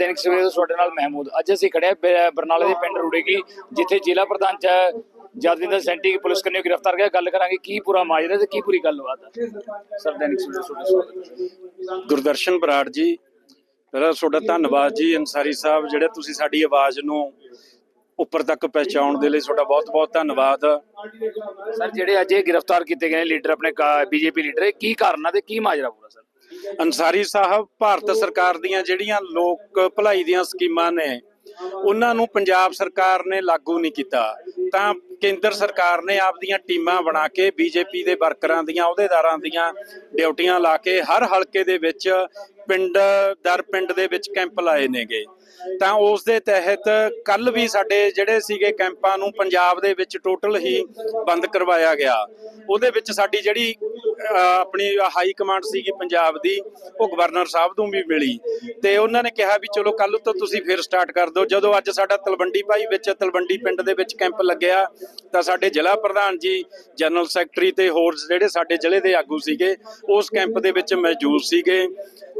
ਦੈਨਿਕ ਸਵੇਰੇ ਤੁਹਾਡੇ ਨਾਲ ਮਹਿਮੂਦ। ਅੱਜ ਅਸੀਂ ਖੜੇ ਬਰਨਾਲੇ ਦੇ ਪਿੰਡ ਰੂੜੇਗੀ ਜਿੱਥੇ ਜ਼ਿਲ੍ਹਾ ਪ੍ਰਧਾਨ ਚ ਜਦਵਿੰਦਰ ਸੈਂਟੀ ਦੀ ਪੁਲਿਸ ਕਰਨੀ ਗ੍ਰਿਫਤਾਰ ਗਿਆ ਗੱਲ ਕਰਾਂਗੇ। ਕੀ ਪੂਰਾ ਮਾਜਰਾ ਤੇ ਕੀ ਪੂਰੀ ਗੱਲਬਾਤ ਹੈ ਸਰ ਦੈਨਿਕ ਸਵੇਰੇ ਤੁਹਾਡਾ। ਗੁਰਦਰਸ਼ਨ ਬਰਾੜ ਜੀ ਪਹਿਲਾਂ ਤੁਹਾਡਾ ਧੰਨਵਾਦ ਜੀ ਅੰਸਾਰੀ ਸਾਹਿਬ ਜਿਹੜੇ ਤੁਸੀਂ ਸਾਡੀ ਆਵਾਜ਼ ਨੂੰ ਉੱਪਰ ਤੱਕ ਪਹੁੰਚਾਉਣ ਦੇ ਲਈ ਤੁਹਾਡਾ ਬਹੁਤ-ਬਹੁਤ ਧੰਨਵਾਦ। ਸਰ ਜਿਹੜੇ ਅੱਜ ਇਹ ਗ੍ਰਿਫਤਾਰ ਕੀਤੇ ਗਏ ਨੇ ਲੀਡਰ ਆਪਣੇ ਬੀਜੇਪੀ ਲੀਡਰ ਕੀ ਕਾਰਨ ਆ ਤੇ ਕੀ ਮਾਜਰਾ ਪੂਰਾ ਸਰ? ਅੰਸਾਰੀ ਸਾਹਿਬ, ਭਾਰਤ ਸਰਕਾਰ ਦੀਆਂ ਜਿਹੜੀਆਂ ਲੋਕ ਭਲਾਈ ਦੀਆਂ ਸਕੀਮਾਂ ਨੇ, ਉਹਨਾਂ ਨੂੰ ਪੰਜਾਬ ਸਰਕਾਰ ਨੇ ਲਾਗੂ ਨਹੀਂ ਕੀਤਾ। ਤਾਂ ਕੇਂਦਰ ਸਰਕਾਰ ਨੇ ਆਪਦੀਆਂ ਟੀਮਾਂ ਬਣਾ ਕੇ ਬੀਜੇਪੀ ਦੇ ਵਰਕਰਾਂ ਦੀਆਂ, ਅਹੁਦੇਦਾਰਾਂ ਦੀਆਂ ਡਿਊਟੀਆਂ ਲਾ ਕੇ ਹਰ ਹਲਕੇ ਦੇ ਵਿੱਚ ਪਿੰਡ, ਦਰ ਪਿੰਡ ਦੇ ਵਿੱਚ ਕੈਂਪ ਲਾਏ ਨੇਗੇ। ਤਾਂ ਉਸ ਦੇ ਤਹਿਤ ਕੱਲ ਵੀ ਸਾਡੇ ਜਿਹੜੇ ਸੀਗੇ ਕੈਂਪਾਂ ਨੂੰ ਪੰਜਾਬ ਦੇ ਵਿੱਚ ਟੋਟਲ ਹੀ ਬੰਦ ਕਰਵਾਇਆ ਗਿਆ। ਉਹਦੇ ਵਿੱਚ ਸਾਡੀ ਜਿਹੜੀ ਆਪਣੀ ਹਾਈ ਕਮਾਂਡ ਸੀਗੀ ਪੰਜਾਬ ਦੀ, ਉਹ ਗਵਰਨਰ ਸਾਹਿਬ ਨੂੰ ਵੀ ਮਿਲੀ। ਤੇ ਉਹਨਾਂ ਨੇ ਕਿਹਾ ਵੀ ਚਲੋ ਕੱਲ ਤੋਂ ਤੁਸੀਂ ਫਿਰ ਸਟਾਰਟ ਕਰ ਦਿਓ। ਜਦੋਂ ਅੱਜ ਸਾਡਾ ਤਲਵੰਡੀ ਭਾਈ ਵਿੱਚ, ਤਲਵੰਡੀ ਪਿੰਡ ਦੇ ਵਿੱਚ ਕੈਂਪ ਲੱਗਿਆ, ਤਾਂ ਸਾਡੇ ਜ਼ਿਲ੍ਹਾ ਪ੍ਰਧਾਨ ਜੀ, ਜਨਰਲ ਸੈਕਟਰੀ ਤੇ ਹੋਰ ਜਿਹੜੇ ਸਾਡੇ ਜ਼ਿਲ੍ਹੇ ਦੇ ਆਗੂ ਸੀਗੇ, ਉਸ ਕੈਂਪ ਦੇ ਵਿੱਚ ਮੌਜੂਦ ਸੀਗੇ।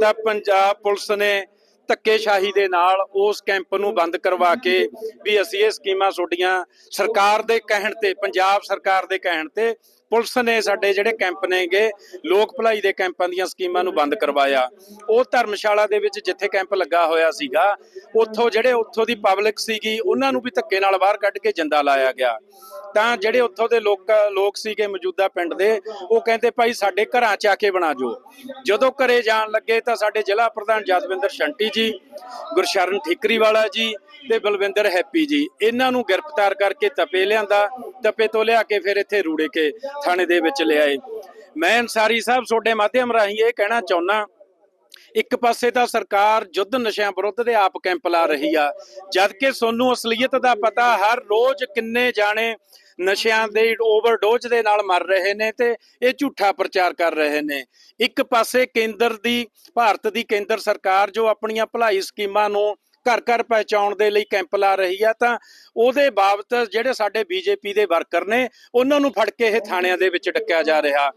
ਤਾਂ ਪੰਜਾਬ ਪੁਲਿਸ ਨੇ ਧੱਕੇਸ਼ਾਹੀ ਦੇ ਨਾਲ ਉਸ ਕੈਂਪ ਨੂੰ ਬੰਦ ਕਰਵਾ ਕੇ ਵੀ ਅਸੀਂ ਇਹ ਸਕੀਮਾਂ ਤੁਹਾਡੀਆਂ ਸਰਕਾਰ ਦੇ ਕਹਿਣ ਤੇ, ਪੰਜਾਬ ਸਰਕਾਰ ਦੇ ਕਹਿਣ ਤੇ ਪੁਲਿਸ ਨੇ ਸਾਡੇ ਜਿਹੜੇ ਕੈਂਪ ਨੇਗੇ, ਲੋਕ ਭਲਾਈ ਦੇ ਕੈਂਪਾਂ ਦੀਆਂ ਸਕੀਮਾਂ ਨੂੰ ਬੰਦ ਕਰਵਾਇਆ। ਉਹ ਧਰਮਸ਼ਾਲਾ ਦੇ ਵਿੱਚ ਜਿੱਥੇ ਕੈਂਪ ਲੱਗਾ ਹੋਇਆ ਸੀਗਾ, ਉੱਥੋਂ ਜਿਹੜੇ ਉੱਥੋਂ ਦੀ ਪਬਲਿਕ ਸੀਗੀ, ਉਹਨਾਂ ਨੂੰ ਵੀ ਧੱਕੇ ਨਾਲ ਬਾਹਰ ਕੱਢ ਕੇ ਜਿੰਦਾ ਲਾਇਆ ਗਿਆ। ਤਾਂ ਜਿਹੜੇ ਉੱਥੋਂ ਦੇ ਲੋਕ ਲੋਕ ਸੀਗੇ ਮੌਜੂਦਾ ਪਿੰਡ ਦੇ, ਉਹ ਕਹਿੰਦੇ ਭਾਈ ਸਾਡੇ ਘਰਾਂ 'ਚ ਆ ਕੇ ਬਣਾ ਜੋ ਜਦੋਂ ਘਰੇ ਜਾਣ ਲੱਗੇ ਤਾਂ ਸਾਡੇ ਜ਼ਿਲ੍ਹਾ ਪ੍ਰਧਾਨ ਜਸਵਿੰਦਰ ਸ਼ੰਟੀ ਜੀ, ਗੁਰਸ਼ਰਨ ਠਿਕਰੀ ਵਾਲਾ ਜੀ ਤੇ ਬਲਵਿੰਦਰ ਹੈਪੀ ਜੀ, ਇਹਨਾਂ ਨੂੰ ਗ੍ਰਿਫਤਾਰ ਕਰਕੇ ਤਪੇ ਲਿਆਂਦਾ, ਤਪੇ ਤੋਂ ਲਿਆ ਕੇ ਫਿਰ ਇੱਥੇ ਰੂੜੇ ਕੇ ਥਾਣੇ ਦੇ ਵਿੱਚ ਲਿਆਏ ਮੈਂ ਅਨਸਾਰੀ ਸਾਹਿਬ ਤੁਹਾਡੇ ਮਾਧਿਅਮ ਰਾਹੀਂ ਇਹ ਕਹਿਣਾ ਚਾਹੁੰਦਾ ਇੱਕ ਪਾਸੇ ਤਾਂ ਸਰਕਾਰ ਯੁੱਧ ਨਸ਼ਿਆਂ ਵਿਰੁੱਧ ਦੇ ਆਪ ਕੈਂਪ ਲਾ ਰਹੀ ਆ ਜਦ ਕਿ ਸੋਨੂੰ ਅਸਲੀਅਤ ਦਾ ਪਤਾ ਹਰ ਰੋਜ਼ ਕਿੰਨੇ ਜਾਣੇ ਨਸ਼ਿਆਂ ਦੇ ਓਵਰਡੋਜ਼ ਦੇ ਨਾਲ ਮਰ ਰਹੇ ਨੇ ਤੇ ਇਹ ਝੂਠਾ ਪ੍ਰਚਾਰ ਕਰ ਰਹੇ ਨੇ। ਇੱਕ ਪਾਸੇ ਕੇਂਦਰ ਦੀ, ਭਾਰਤ ਦੀ ਕੇਂਦਰ ਸਰਕਾਰ ਜੋ ਆਪਣੀਆਂ ਭਲਾਈ ਸਕੀਮਾਂ ਨੂੰ ਘਰ ਘਰ ਪਹੁੰਚਾਉਣ ਦੇ ਲਈ ਕੈਂਪ ਲਾ ਰਹੀ ਆ, ਤਾਂ ਉਹਦੇ ਬਾਬਤ ਜਿਹੜੇ ਸਾਡੇ ਬੀਜੇਪੀ ਦੇ ਵਰਕਰ ਨੇ, ਉਹਨਾਂ ਨੂੰ ਫੜ ਕੇ ਇਹ ਥਾਣਿਆਂ ਦੇ ਵਿੱਚ ਡੱਕਿਆ ਜਾ ਰਿਹਾ।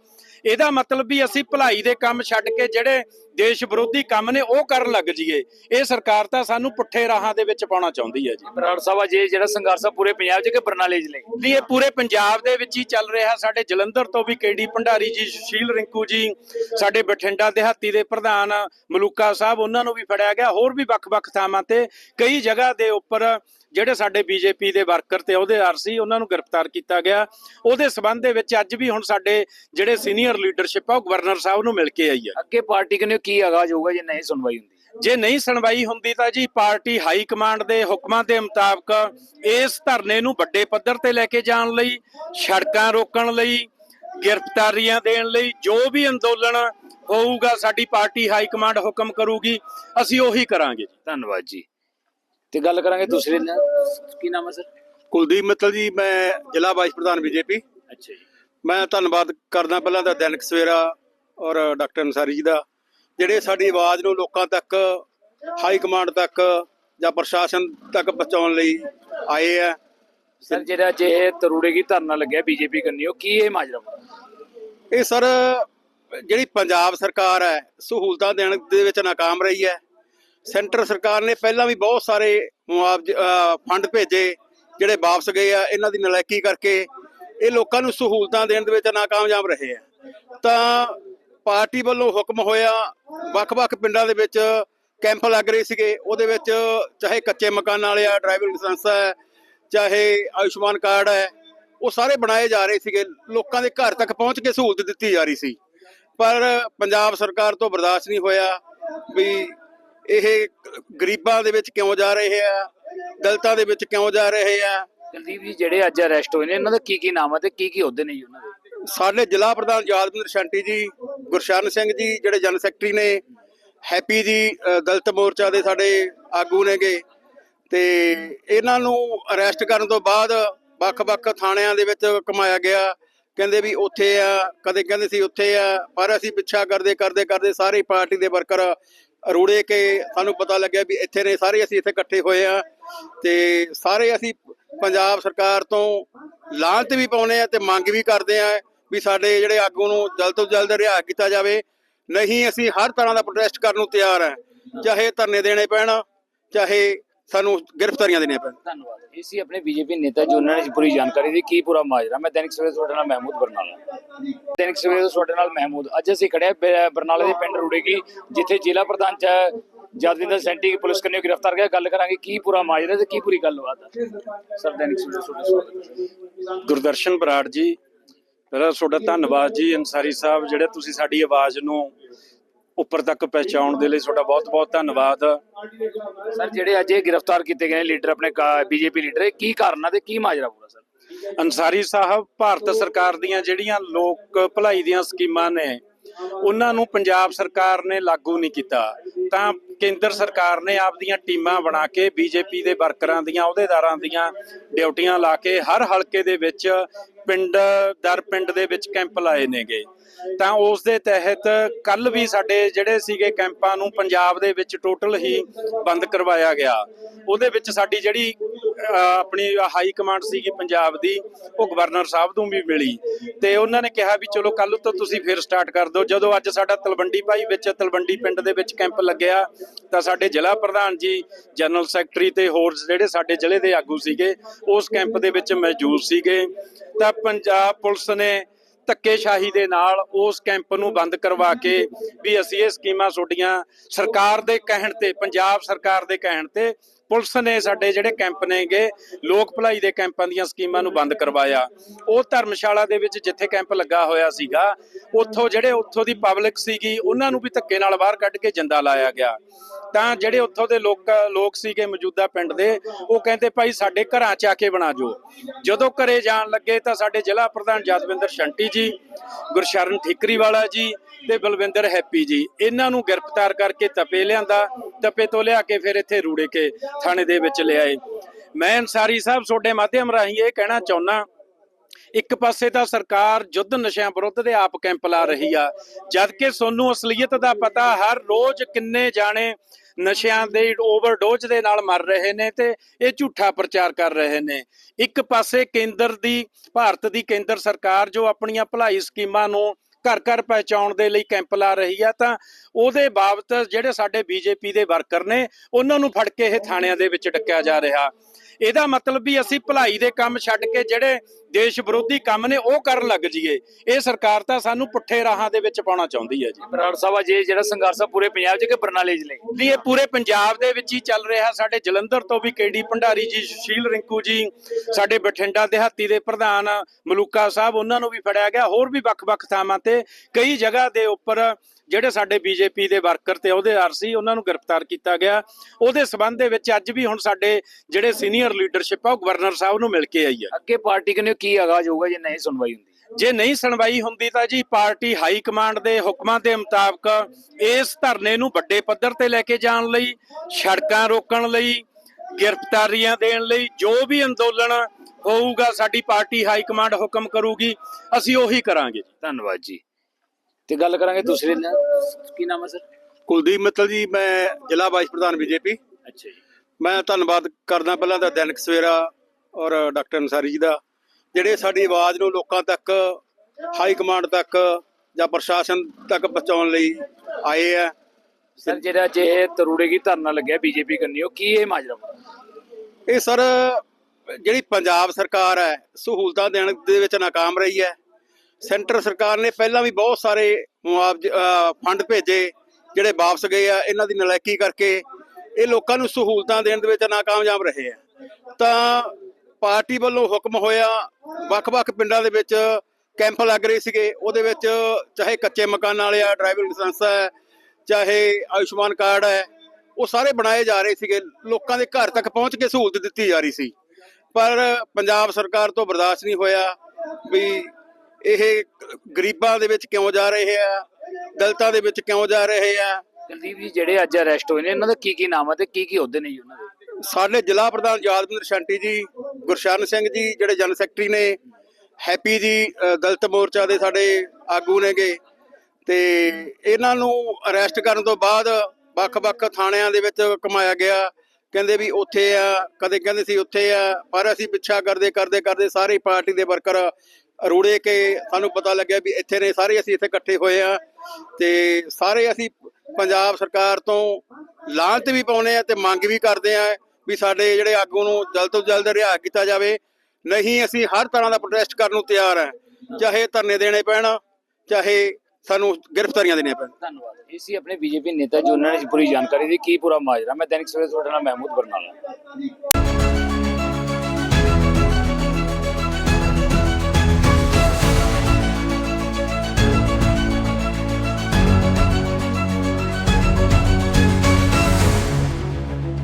ਇਹਦਾ ਮਤਲਬ ਵੀ ਅਸੀਂ ਭਲਾਈ ਦੇ ਕੰਮ ਛੱਡ ਕੇ ਜਿਹੜੇ ਦੇਸ਼ ਵਿਰੋਧੀ ਕੰਮ ਨੇ ਉਹ ਕਰਨ ਲੱਗ ਜਾਈਏ। ਇਹ ਸਰਕਾਰ ਤਾਂ ਸਾਨੂੰ ਪੁੱਠੇ ਰਾਹਾਂ ਦੇ ਵਿੱਚ ਪਾਉਣਾ ਚਾਹੁੰਦੀ ਹੈ ਜੀ। ਬਰਾੜ ਸਾਹਿਬ ਇਹ ਜਿਹੜਾ ਸੰਘਰਸ਼ ਆ ਪੂਰੇ ਪੰਜਾਬ 'ਚ ਕਿ ਬਰਨਾਲੇ ਜ਼ਿਲ੍ਹੇ? ਵੀ ਇਹ ਪੂਰੇ ਪੰਜਾਬ ਦੇ ਵਿੱਚ ਹੀ ਚੱਲ ਰਿਹਾ। ਸਾਡੇ ਜਲੰਧਰ ਤੋਂ ਵੀ ਕੇਡੀ ਭੰਡਾਰੀ ਜੀ ਸੁਸ਼ੀਲ ਰਿੰਕੂ ਜੀ ਸਾਡੇ ਬਠਿੰਡਾ ਦਿਹਾਤੀ ਦੇ ਪ੍ਰਧਾਨ ਮਲੂਕਾ ਸਾਹਿਬ ਉਹਨਾਂ ਨੂੰ ਵੀ ਫੜਿਆ ਗਿਆ। ਹੋਰ ਵੀ ਵੱਖ-ਵੱਖ ਥਾਵਾਂ ਤੇ ਕਈ ਜਗ੍ਹਾ ਦੇ ਉੱਪਰ ਜਿਹੜੇ ਸਾਡੇ ਬੀਜੇਪੀ ਦੇ ਵਰਕਰ ਤੇ ਅਹੁਦੇਦਾਰ ਸੀ ਉਹਨਾਂ ਨੂੰ ਗ੍ਰਿਫਤਾਰ ਕੀਤਾ ਗਿਆ। ਉਹਦੇ ਸਬੰਧ ਦੇ ਵਿੱਚ ਅੱਜ ਵੀ ਹੁਣ ਸਾਡੇ ਜਿਹੜੇ ਸੀਨੀਅਰ ਲੀਡਰਸ਼ਿਪ ਆ ਉਹ ਗਵਰਨਰ ਸਾਹਿਬ ਨੂੰ ਮਿਲ ਕੇ ਆਈ ਹੈ ਅੱਗੇ ਪਾਰਟੀ ਕਹਿੰਦੇ ਕੀ ਆਗਾਜ਼ ਹੋਊਗਾ ਜੇ ਨਹੀਂ ਸੁਣਵਾਈ ਹੁੰਦੀ? ਜੇ ਨਹੀਂ ਸੁਣਵਾਈ ਹੁੰਦੀ ਤਾਂ ਜੀ ਪਾਰਟੀ ਹਾਈ ਕਮਾਂਡ ਦੇ ਹੁਕਮਾਂ ਦੇ ਮੁਤਾਬਕ ਇਸ ਧਰਨੇ ਨੂੰ ਵੱਡੇ ਪੱਧਰ ਤੇ ਲੈ ਕੇ ਜਾਣ ਲਈ ਸੜਕਾਂ ਰੋਕਣ ਲਈ ਗ੍ਰਿਫਤਾਰੀਆਂ ਦੇਣ ਲਈ ਜੋ ਵੀ ਅੰਦੋਲਨ ਹੋਊਗਾ ਸਾਡੀ ਪਾਰਟੀ ਹਾਈ ਕਮਾਂਡ ਹੁਕਮ ਕਰੂਗੀ ਅਸੀਂ ਉਹੀ ਕਰਾਂਗੇ ਧੰਨਵਾਦ ਜੀ। ਤੇ ਗੱਲ ਕਰਾਂਗੇ ਦੂਸਰੇ ਨਾਲ। ਕੀ ਨਾਮ ਹੈ ਸਰ? ਕੁਲਦੀਪ ਮਿੱਤਲ ਜੀ ਮੈਂ ਜ਼ਿਲ੍ਹਾ ਵਾਈਸ ਪ੍ਰਧਾਨ ਬੀਜੇਪੀ। ਅੱਛਾ ਜੀ। ਮੈਂ ਧੰਨਵਾਦ ਕਰਦਾ ਪਹਿਲਾਂ ਤਾਂ ਦੈਨਿਕ ਸਵੇਰਾ ਔਰ ਡਾਕਟਰ ਅਨਸਾਰੀ ਜੀ ਦਾ ਜਿਹੜੇ ਸਾਡੀ ਆਵਾਜ਼ ਨੂੰ ਲੋਕਾਂ ਤੱਕ ਹਾਈ ਕਮਾਂਡ ਤੱਕ ਜਾਂ ਪ੍ਰਸ਼ਾਸਨ ਤੱਕ ਪਹੁੰਚਾਉਣ ਲਈ ਆਏ ਆ। ਸਰ ਜਿਹੜਾ ਜੇ ਤਰੂੜੇ ਕੀ ਧਰਨਾ ਲੱਗਿਆ ਬੀਜੇਪੀ ਕਰਨੀ ਉਹ ਕੀ ਇਹ ਮਾਜਰਾ? ਇਹ ਸਰ ਜਿਹੜੀ ਪੰਜਾਬ ਸਰਕਾਰ ਹੈ ਸਹੂਲਤਾਂ ਦੇਣ ਦੇ ਵਿੱਚ ਨਾਕਾਮ ਰਹੀ ਹੈ। ਸੈਂਟਰ ਸਰਕਾਰ ਨੇ ਪਹਿਲਾਂ ਵੀ ਬਹੁਤ ਸਾਰੇ ਮੁਆਵਜ਼ੇ ਫੰਡ ਭੇਜੇ, ਜਿਹੜੇ ਵਾਪਸ ਗਏ ਆ, ਇਹਨਾਂ ਦੀ ਨਲਾਇਕੀ ਕਰਕੇ ਇਹ ਲੋਕਾਂ ਨੂੰ ਸਹੂਲਤਾਂ ਦੇਣ ਦੇ ਵਿੱਚ ਨਾਕਾਮਯਾਬ ਰਹੇ ਆ। ਤਾਂ ਪਾਰਟੀ ਵੱਲੋਂ ਹੁਕਮ ਹੋਇਆ, ਵੱਖ-ਵੱਖ ਪਿੰਡਾਂ ਦੇ ਵਿੱਚ ਕੈਂਪ ਲੱਗ ਰਹੇ ਸੀਗੇ, ਉਹਦੇ ਵਿੱਚ ਚਾਹੇ ਕੱਚੇ ਮਕਾਨਾਂ ਵਾਲੇ ਆ, ਡਰਾਈਵਿੰਗ ਲਾਇਸੈਂਸ ਹੈ, ਚਾਹੇ ਆਯੁਸ਼ਮਾਨ ਕਾਰਡ ਹੈ, ਉਹ ਸਾਰੇ ਬਣਾਏ ਜਾ ਰਹੇ ਸੀਗੇ, ਲੋਕਾਂ ਦੇ ਘਰ ਤੱਕ ਪਹੁੰਚ ਕੇ ਸਹੂਲਤ ਦਿੱਤੀ ਜਾ ਰਹੀ ਸੀ। ਪਰ ਪੰਜਾਬ ਸਰਕਾਰ ਤੋਂ ਬਰਦਾਸ਼ਤ ਨਹੀਂ ਹੋਇਆ, ਵੀ ਇਹ ਗਰੀਬਾਂ ਦੇ ਵਿੱਚ ਕਿਉਂ ਜਾ ਰਹੇ ਆ? ਦਲਿਤਾਂ ਦੇ ਵਿੱਚ ਕਿਉਂ ਜਾ ਰਹੇ ਆ? ਕੁਲਦੀਪ ਜੀ ਜਿਹੜੇ ਅੱਜ ਅਰੈਸਟ ਹੋਏ ਨੇ ਇਹਨਾਂ ਦਾ ਕੀ ਕੀ ਨਾਮ ਹੈ ਤੇ ਕੀ ਕੀ ਅਹੁਦੇ ਨੇ ਜੀ ਉਹਨਾਂ ਦੇ? ਸਾਡੇ ਜ਼ਿਲ੍ਹਾ ਪ੍ਰਧਾਨ ਯਾਦਵਿੰਦਰ ਸ਼ੰਟੀ ਜੀ ਗੁਰਸ਼ਰਨ ਸਿੰਘ ਜੀ ਜਿਹੜੇ ਜਨ ਸੈਕਟਰੀ ਨੇ ਹੈਪੀ ਜੀ ਦਲਿਤ ਮੋਰਚਾ ਦੇ ਸਾਡੇ ਆਗੂ ਨੇਗੇ ਤੇ ਇਹਨਾਂ ਨੂੰ ਅਰੈਸਟ ਕਰਨ ਤੋਂ ਬਾਅਦ ਵੱਖ-ਵੱਖ ਥਾਣਿਆਂ ਦੇ ਵਿੱਚ ਘੁਮਾਇਆ ਗਿਆ। ਕਹਿੰਦੇ ਵੀ ਉੱਥੇ ਆ ਕਦੇ ਕਹਿੰਦੇ ਸੀ ਉੱਥੇ ਆ ਪਰ ਅਸੀਂ ਪਿੱਛਾ ਕਰਦੇ ਕਰਦੇ ਕਰਦੇ ਸਾਰੇ ਪਾਰਟੀ ਦੇ ਵਰਕਰ ਰੂੜੇ ਕੇ ਸਾਨੂੰ ਪਤਾ ਲੱਗਿਆ ਵੀ ਇੱਥੇ ਨੇ ਸਾਰੇ ਅਸੀਂ ਇੱਥੇ ਇਕੱਠੇ ਹੋਏ ਆ ਤੇ ਸਾਰੇ ਅਸੀਂ ਪੰਜਾਬ ਸਰਕਾਰ ਤੋਂ ਲਾਂਤ ਵੀ ਪਾਉਨੇ ਆ ਤੇ ਮੰਗ ਵੀ ਕਰਦੇ ਆ ਵੀ ਸਾਡੇ ਜਿਹੜੇ ਆਗੂ ਨੂੰ ਜਲਦ ਤੋਂ ਜਲਦ ਰਿਹਾ ਕੀਤਾ ਜਾਵੇ। ਨਹੀਂ, ਅਸੀਂ ਹਰ ਤਰ੍ਹਾਂ ਦਾ ਪ੍ਰੋਟੈਸਟ ਕਰਨ ਨੂੰ ਤਿਆਰ ਆ। ਚਾਹੇ ਧਰਨੇ ਦੇਣੇ ਪੈਣ, ਚਾਹੇ ਸਾਨੂੰ ਗ੍ਰਿਫਤਾਰੀਆਂ ਦੇਣੀਆਂ ਪੈਣ। ਧੰਨਵਾਦ ਇਹ ਸੀ ਆਪਣੇ ਬੀਜੇਪੀ ਨੇਤਾ ਜੀ ਉਹਨਾਂ ਨੇ ਪੂਰੀ ਜਾਣਕਾਰੀ ਦੀ ਕੀ ਪੂਰਾ ਮਾਜਰਾ? ਮੈਂ ਦੈਨਿਕ ਸਵੇਰ ਤੁਹਾਡੇ ਨਾਲ ਮਹਿਮੂਦ ਬਰਨਾਲਾ। ਦੈਨਿਕ ਸਵੇਰ ਤੁਹਾਡੇ ਨਾਲ ਮਹਿਮੂਦ। ਅੱਜ ਅਸੀਂ ਖੜੇ ਹਾਂ ਬਰਨਾਲੇ ਦੇ ਪਿੰਡ ਰੂੜੇਗੀ ਜਿੱਥੇ ਜ਼ਿਲ੍ਹਾ ਪ੍ਰਧਾਨ ਚ ਜਦਵਿੰਦਰ ਸੈਂਟੀ ਪੁਲਿਸ ਕਰਨੇ ਗ੍ਰਿਫਤਾਰ ਗਿਆ। ਗੱਲ ਕਰਾਂਗੇ ਕੀ ਪੂਰਾ ਮਾਜਰਾ ਤੇ ਕੀ ਪੂਰੀ ਗੱਲਬਾਤ ਹੈ ਸਰ ਦੈਨਿਕ ਸਵੇਰ ਤੁਹਾਡੇ ਸਵਾਗਤ ਗੁਰਦਰਸ਼ਨ ਬਰਾੜ ਜੀ ਪਹਿਲਾਂ ਤੁਹਾਡਾ ਧੰਨਵਾਦ ਜੀ ਅੰਸਾਰੀ ਸਾਹਿਬ ਜਿਹੜੇ ਤੁਸੀਂ ਸਾਡੀ ਆਵਾਜ਼ ਨੂੰ ਉੱਪਰ ਤੱਕ ਪਹੁੰਚਾਉਣ ਦੇ ਲਈ ਤੁਹਾਡਾ ਬਹੁਤ-ਬਹੁਤ ਧੰਨਵਾਦ। ਸਰ ਜਿਹੜੇ ਅੱਜ ਇਹ ਗ੍ਰਿਫਤਾਰ ਕੀਤੇ ਗਏ ਲੀਡਰ ਆਪਣੇ ਬੀਜੇਪੀ ਲੀਡਰ ਇਹ ਕੀ ਕਾਰਨ ਆ ਤੇ ਕੀ ਮਾਜਰਾ ਪੂਰਾ ਸਰ? ਅੰਸਾਰੀ ਸਾਹਿਬ ਭਾਰਤ ਸਰਕਾਰ ਦੀਆਂ ਜਿਹੜੀਆਂ ਲੋਕ ਭਲਾਈ ਦੀਆਂ ਸਕੀਮਾਂ ਨੇ ਉਹਨਾਂ ਨੂੰ ਪੰਜਾਬ ਸਰਕਾਰ ਨੇ ਲਾਗੂ ਨਹੀਂ ਕੀਤਾ। ਤਾਂ ਕੇਂਦਰ ਸਰਕਾਰ ਨੇ ਆਪਦੀਆਂ ਟੀਮਾਂ ਬਣਾ ਕੇ ਬੀਜੇਪੀ ਦੇ ਵਰਕਰਾਂ ਦੀਆਂ ਅਹੁਦੇਦਾਰਾਂ ਦੀਆਂ ਡਿਊਟੀਆਂ ਲਾ ਕੇ ਹਰ ਹਲਕੇ ਦੇ ਵਿੱਚ ਪਿੰਡ ਦਰ ਪਿੰਡ ਦੇ ਵਿੱਚ ਕੈਂਪ ਲਾਏ ਨੇਗੇ। ਤਾਂ ਉਸ ਦੇ ਤਹਿਤ ਕੱਲ ਵੀ ਸਾਡੇ ਜਿਹੜੇ ਸੀਗੇ ਕੈਂਪਾਂ ਨੂੰ ਪੰਜਾਬ ਦੇ ਵਿੱਚ ਟੋਟਲ ਹੀ ਬੰਦ ਕਰਵਾਇਆ ਗਿਆ। ਉਹਦੇ ਵਿੱਚ ਸਾਡੀ ਜਿਹੜੀ ਆਪਣੀ ਹਾਈ ਕਮਾਂਡ ਸੀਗੀ ਪੰਜਾਬ ਦੀ, ਉਹ ਗਵਰਨਰ ਸਾਹਿਬ ਨੂੰ ਵੀ ਮਿਲੀ। ਤੇ ਉਹਨਾਂ ਨੇ ਕਿਹਾ ਵੀ ਚਲੋ ਕੱਲ ਤੋਂ ਤੁਸੀਂ ਫਿਰ ਸਟਾਰਟ ਕਰ ਦਿਓ। ਜਦੋਂ ਅੱਜ ਸਾਡਾ ਤਲਵੰਡੀ ਭਾਈ ਵਿੱਚ, ਤਲਵੰਡੀ ਪਿੰਡ ਦੇ ਵਿੱਚ ਕੈਂਪ ਲੱਗਿਆ, ਤਾਂ ਸਾਡੇ ਜ਼ਿਲ੍ਹਾ ਪ੍ਰਧਾਨ ਜੀ, ਜਨਰਲ ਸੈਕਟਰੀ ਤੇ ਹੋਰ ਜਿਹੜੇ ਸਾਡੇ ਜ਼ਿਲ੍ਹੇ ਦੇ ਆਗੂ ਸੀਗੇ, ਉਸ ਕੈਂਪ ਦੇ ਵਿੱਚ ਮੌਜੂਦ ਸੀਗੇ। ਤਾਂ ਪੰਜਾਬ ਪੁਲਿਸ ਨੇ ਧੱਕੇਸ਼ਾਹੀ ਦੇ ਨਾਲ ਉਸ ਕੈਂਪ ਨੂੰ ਬੰਦ ਕਰਵਾ ਕੇ ਵੀ ਅਸੀਂ ਇਹ ਸਕੀਮਾਂ ਤੁਹਾਡੀਆਂ ਸਰਕਾਰ ਦੇ ਕਹਿਣ ਤੇ, ਪੰਜਾਬ ਸਰਕਾਰ ਦੇ ਕਹਿਣ ਤੇ ਪੁਲਿਸ ਨੇ ਸਾਡੇ ਜਿਹੜੇ ਕੈਂਪ ਨੇਗੇ, ਲੋਕ ਭਲਾਈ ਦੇ ਕੈਂਪਾਂ ਦੀਆਂ ਸਕੀਮਾਂ ਨੂੰ ਬੰਦ ਕਰਵਾਇਆ। ਉਹ ਧਰਮਸ਼ਾਲਾ ਦੇ ਵਿੱਚ ਜਿੱਥੇ ਕੈਂਪ ਲੱਗਾ ਹੋਇਆ ਸੀਗਾ, ਉੱਥੋਂ ਜਿਹੜੇ ਉੱਥੋਂ ਦੀ ਪਬਲਿਕ ਸੀਗੀ, ਉਹਨਾਂ ਨੂੰ ਵੀ ਧੱਕੇ ਨਾਲ ਬਾਹਰ ਕੱਢ ਕੇ ਜਿੰਦਾ ਲਾਇਆ ਗਿਆ। ਤਾਂ ਜਿਹੜੇ ਉੱਥੋਂ ਦੇ ਲੋਕ ਲੋਕ ਸੀਗੇ ਮੌਜੂਦਾ ਪਿੰਡ ਦੇ, ਉਹ ਕਹਿੰਦੇ ਭਾਈ ਸਾਡੇ ਘਰਾਂ ਚ ਆ ਕੇ ਬਣਾ ਜੋ ਜਦੋਂ ਘਰੇ ਜਾਣ ਲੱਗੇ ਤਾਂ ਸਾਡੇ ਜ਼ਿਲ੍ਹਾ ਪ੍ਰਧਾਨ ਜਸਵਿੰਦਰ ਸ਼ੰਟੀ ਜੀ, ਗੁਰਸ਼ਰਨ ਠਿਕਰੀਵਾਲਾ ਜੀ ਤੇ ਬਲਵਿੰਦਰ ਹੈਪੀ ਜੀ, ਇਹਨਾਂ ਨੂੰ ਗ੍ਰਿਫਤਾਰ ਕਰਕੇ ਤਪੇ ਲਿਆਂਦਾ, ਤਪੇ ਤੋਂ ਲਿਆ ਕੇ ਫਿਰ ਇੱਥੇ ਰੂੜੇ ਕੇ ਥਾਣੇ ਦੇ ਵਿੱਚ ਲਿਆਏ। ਮੈਂ ਅਨਸਾਰੀ ਸਾਹਿਬ, ਤੁਹਾਡੇ ਮਾਧਿਅਮ ਰਾਹੀਂ ਇਹ ਕਹਿਣਾ ਚਾਹੁੰਦਾ ਇੱਕ ਪਾਸੇ ਤਾਂ ਸਰਕਾਰ ਯੁੱਧ ਨਸ਼ਿਆਂ ਵਿਰੁੱਧ ਦੇ ਆਪ ਕੈਂਪ ਲਾ ਰਹੀ ਆ ਜਦ ਕਿ ਸੋਨੂੰ ਅਸਲੀਅਤ ਦਾ ਪਤਾ ਹਰ ਰੋਜ਼ ਕਿੰਨੇ ਜਾਣੇ ਨਸ਼ਿਆਂ ਦੇ ਓਵਰਡੋਜ਼ ਦੇ ਨਾਲ ਮਰ ਰਹੇ ਨੇ ਤੇ ਇਹ ਝੂਠਾ ਪ੍ਰਚਾਰ ਕਰ ਰਹੇ ਨੇ। ਇੱਕ ਪਾਸੇ ਕੇਂਦਰ ਦੀ, ਭਾਰਤ ਦੀ ਕੇਂਦਰ ਸਰਕਾਰ ਜੋ ਆਪਣੀਆਂ ਭਲਾਈ ਸਕੀਮਾਂ ਨੂੰ ਘਰ ਘਰ ਪਹੁੰਚਾਉਣ ਦੇ ਲਈ ਕੈਂਪ ਲਾ ਰਹੀ ਆ, ਤਾਂ ਉਹਦੇ ਬਾਬਤ ਜਿਹੜੇ ਸਾਡੇ ਬੀਜੇਪੀ ਦੇ ਵਰਕਰ ਨੇ, ਉਹਨਾਂ ਨੂੰ ਫੜ ਕੇ ਇਹ ਥਾਣਿਆਂ ਦੇ ਵਿੱਚ ਡੱਕਿਆ ਜਾ ਰਿਹਾ। ਇਹਦਾ ਮਤਲਬ ਵੀ ਅਸੀਂ ਭਲਾਈ ਦੇ ਕੰਮ ਛੱਡ ਕੇ ਜਿਹੜੇ ਦੇਸ਼ ਵਿਰੋਧੀ ਕੰਮ ਨੇ ਉਹ ਕਰਨ ਲੱਗ ਜਾਈਏ। ਇਹ ਸਰਕਾਰ ਤਾਂ ਸਾਨੂੰ ਪੁੱਠੇ ਰਾਹਾਂ ਦੇ ਵਿੱਚ ਪਾਉਣਾ ਚਾਹੁੰਦੀ ਹੈ ਜੀ। ਬਰਾੜ ਸਾਹਿਬ ਇਹ ਜਿਹੜਾ ਸੰਘਰਸ਼ ਆ ਪੂਰੇ ਪੰਜਾਬ 'ਚ ਕਿ ਬਰਨਾਲੇ ਜ਼ਿਲ੍ਹੇ ਵੀ ਇਹ ਪੂਰੇ ਪੰਜਾਬ ਦੇ ਵਿੱਚ ਹੀ ਚੱਲ ਰਿਹਾ। ਸਾਡੇ ਜਲੰਧਰ ਤੋਂ ਵੀ ਕੇਡੀ ਭੰਡਾਰੀ ਜੀ ਸੁਸ਼ੀਲ ਰਿੰਕੂ ਜੀ ਸਾਡੇ ਬਠਿੰਡਾ ਦਿਹਾਤੀ ਦੇ ਪ੍ਰਧਾਨ ਮਲੂਕਾ ਸਾਹਿਬ ਉਹਨਾਂ ਨੂੰ ਵੀ ਫੜਿਆ ਗਿਆ। ਹੋਰ ਵੀ ਵੱਖ-ਵੱਖ ਥਾਵਾਂ ਤੇ ਕਈ ਜਗ੍ਹਾ ਦੇ ਉੱਪਰ ਜਿਹੜੇ ਸਾਡੇ ਬੀਜੇਪੀ ਦੇ ਵਰਕਰ ਤੇ ਅਹੁਦੇਦਾਰ ਸੀ ਉਹਨਾਂ ਨੂੰ ਗ੍ਰਿਫਤਾਰ ਕੀਤਾ ਗਿਆ। ਉਹਦੇ ਸਬੰਧ ਦੇ ਵਿੱਚ ਅੱਜ ਵੀ ਹੁਣ ਸਾਡੇ ਜਿਹੜੇ ਸੀਨੀਅਰ ਲੀਡਰਸ਼ਿਪ ਆ ਉਹ ਗਵਰਨਰ ਸਾਹਿਬ ਨੂੰ ਮਿਲ ਕੇ ਆਈ ਹੈ। ਅੱਗੇ ਪਾਰਟੀ ਕਿਨੇ ਕੀ ਆਗਾਜ਼ ਹੋਊਗਾ ਜੇ ਨਹੀਂ ਸੁਣਵਾਈ ਹੁੰਦੀ? ਜੇ ਨਹੀਂ ਸੁਣਵਾਈ ਹੁੰਦੀ ਤਾਂ ਜੀ ਪਾਰਟੀ ਹਾਈ ਕਮਾਂਡ ਦੇ ਹੁਕਮਾਂ ਦੇ ਮੁਤਾਬਕ ਇਸ ਧਰਨੇ ਨੂੰ ਵੱਡੇ ਪੱਧਰ ਤੇ ਲੈ ਕੇ ਜਾਣ ਲਈ ਸੜਕਾਂ ਰੋਕਣ ਲਈ ਗ੍ਰਿਫਤਾਰੀਆਂ ਦੇਣ ਲਈ ਜੋ ਵੀ ਅੰਦੋਲਨ ਹੋਊਗਾ ਸਾਡੀ ਪਾਰਟੀ ਹਾਈ ਕਮਾਂਡ ਹੁਕਮ ਕਰੂਗੀ ਅਸੀਂ ਉਹੀ ਕਰਾਂਗੇ। ਧੰਨਵਾਦ ਜੀ। ਤੇ ਗੱਲ ਕਰਾਂਗੇ ਦੂਸਰੇ ਨਾਲ। ਕੀ ਨਾਮ ਹੈ ਸਰ? ਕੁਲਦੀਪ ਮਿੱਤਲ ਜੀ ਮੈਂ ਜ਼ਿਲ੍ਹਾ ਵਾਈਸ ਪ੍ਰਧਾਨ ਬੀਜੇਪੀ। ਅੱਛਾ ਜੀ। ਮੈਂ ਧੰਨਵਾਦ ਕਰਦਾ ਪਹਿਲਾਂ ਤਾਂ ਦੈਨਿਕ ਸਵੇਰਾ ਔਰ ਡਾਕਟਰ ਅਨਸਾਰੀ ਜੀ ਦਾ ਜਿਹੜੇ ਸਾਡੀ ਆਵਾਜ਼ ਨੂੰ ਲੋਕਾਂ ਤੱਕ ਹਾਈ ਕਮਾਂਡ ਤੱਕ ਜਾਂ ਪ੍ਰਸ਼ਾਸਨ ਤੱਕ ਪਹੁੰਚਾਉਣ ਲਈ ਆਏ ਆ। ਸਰ ਜਿਹੜਾ ਜੇ ਇਹ ਤਰੂੜੇ ਕੀ ਧਰਨਾ ਲੱਗਿਆ ਬੀਜੇਪੀ ਕਰਨੀ ਉਹ ਕੀ ਇਹ ਮਾਜਰਾ ਇਹ ਸਰ ਜਿਹੜੀ ਪੰਜਾਬ ਸਰਕਾਰ ਹੈ ਸਹੂਲਤਾਂ ਦੇਣ ਦੇ ਵਿੱਚ ਨਾਕਾਮ ਰਹੀ ਹੈ। ਸੈਂਟਰ ਸਰਕਾਰ ਨੇ ਪਹਿਲਾਂ ਵੀ ਬਹੁਤ ਸਾਰੇ ਮੁਆਵਜ਼ੇ ਫੰਡ ਭੇਜੇ, ਜਿਹੜੇ ਵਾਪਸ ਗਏ ਆ, ਇਹਨਾਂ ਦੀ ਨਲਾਇਕੀ ਕਰਕੇ ਇਹ ਲੋਕਾਂ ਨੂੰ ਸਹੂਲਤਾਂ ਦੇਣ ਦੇ ਵਿੱਚ ਨਾਕਾਮਯਾਬ ਰਹੇ ਆ। ਤਾਂ ਪਾਰਟੀ ਵੱਲੋਂ ਹੁਕਮ ਹੋਇਆ, ਵੱਖ-ਵੱਖ ਪਿੰਡਾਂ ਦੇ ਵਿੱਚ ਕੈਂਪ ਲੱਗ ਰਹੇ ਸੀਗੇ, ਉਹਦੇ ਵਿੱਚ ਚਾਹੇ ਕੱਚੇ ਮਕਾਨਾਂ ਵਾਲੇ ਆ, ਡਰਾਈਵਿੰਗ ਲਾਇਸੈਂਸ ਹੈ, ਚਾਹੇ ਆਯੁਸ਼ਮਾਨ ਕਾਰਡ ਹੈ, ਉਹ ਸਾਰੇ ਬਣਾਏ ਜਾ ਰਹੇ ਸੀਗੇ, ਲੋਕਾਂ ਦੇ ਘਰ ਤੱਕ ਪਹੁੰਚ ਕੇ ਸਹੂਲਤ ਦਿੱਤੀ ਜਾ ਰਹੀ ਸੀ। ਪਰ ਪੰਜਾਬ ਸਰਕਾਰ ਤੋਂ ਬਰਦਾਸ਼ਤ ਨਹੀਂ ਹੋਇਆ, ਵੀ ਇਹ ਗਰੀਬਾਂ ਦੇ ਵਿੱਚ ਕਿਉਂ ਜਾ ਰਹੇ ਆ? ਦਲਿਤਾਂ ਦੇ ਵਿੱਚ ਕਿਉਂ ਜਾ ਰਹੇ ਆ? ਕੁਲਦੀਪ ਜੀ ਜਿਹੜੇ ਅੱਜ ਅਰੈਸਟ ਹੋਏ ਨੇ ਇਹਨਾਂ ਦਾ ਕੀ ਕੀ ਨਾਮ ਹੈ ਤੇ ਕੀ ਕੀ ਅਹੁਦੇ ਨੇ ਜੀ ਉਹਨਾਂ ਦੇ? ਸਾਡੇ ਜ਼ਿਲ੍ਹਾ ਪ੍ਰਧਾਨ ਯਾਦਵਿੰਦਰ ਸ਼ੰਟੀ ਜੀ ਗੁਰਸ਼ਰਨ ਸਿੰਘ ਜੀ ਜਿਹੜੇ ਜਨ ਸੈਕਟਰੀ ਨੇ ਹੈਪੀ ਜੀ ਦਲਿਤ ਮੋਰਚਾ ਦੇ ਸਾਡੇ ਆਗੂ ਨੇਗੇ ਤੇ ਇਹਨਾਂ ਨੂੰ ਅਰੈਸਟ ਕਰਨ ਤੋਂ ਬਾਅਦ ਵੱਖ-ਵੱਖ ਥਾਣਿਆਂ ਦੇ ਵਿੱਚ ਘੁਮਾਇਆ ਗਿਆ। ਕਹਿੰਦੇ ਵੀ ਉੱਥੇ ਆ ਕਦੇ ਕਹਿੰਦੇ ਸੀ ਉੱਥੇ ਆ ਪਰ ਅਸੀਂ ਪਿੱਛਾ ਕਰਦੇ ਕਰਦੇ ਕਰਦੇ ਸਾਰੇ ਪਾਰਟੀ ਦੇ ਵਰਕਰ ਰੁੜੇ ਕੇ ਸਾਨੂੰ ਪਤਾ ਲੱਗਿਆ ਵੀ ਇੱਥੇ ਨੇ ਸਾਰੇ ਅਸੀਂ ਇੱਥੇ ਇਕੱਠੇ ਹੋਏ ਆ ਤੇ ਸਾਰੇ ਅਸੀਂ ਪੰਜਾਬ ਸਰਕਾਰ ਤੋਂ ਲਾਂਤ ਵੀ ਪਾਉਨੇ ਆ ਤੇ ਮੰਗ ਵੀ ਕਰਦੇ ਆ ਵੀ ਸਾਡੇ ਜਿਹੜੇ ਆਗੂ ਨੂੰ ਜਲਦ ਤੋਂ ਜਲਦ ਰਿਹਾ ਕੀਤਾ ਜਾਵੇ। ਨਹੀਂ, ਅਸੀਂ ਹਰ ਤਰ੍ਹਾਂ ਦਾ ਪ੍ਰੋਟੈਸਟ ਕਰਨ ਨੂੰ ਤਿਆਰ ਹੈ ਚਾਹੇ ਧਰਨੇ ਦੇਣੇ ਪੈਣ, ਚਾਹੇ ਸਾਨੂੰ ਗ੍ਰਿਫਤਾਰੀਆਂ ਦੇਣੀਆਂ ਪੈਣ। ਧੰਨਵਾਦ। ਇਹ ਸੀ ਆਪਣੇ ਬੀਜੇਪੀ ਨੇਤਾ ਜੀ ਉਹਨਾਂ ਨੇ ਪੂਰੀ ਜਾਣਕਾਰੀ ਦੀ ਕੀ ਪੂਰਾ ਮਾਜਰਾ? ਮੈਂ ਦੈਨਿਕ ਸਵੇਰੇ ਤੁਹਾਡੇ ਨਾਲ ਮਹਿਮੂਦ ਬਰਨਾਲਾ।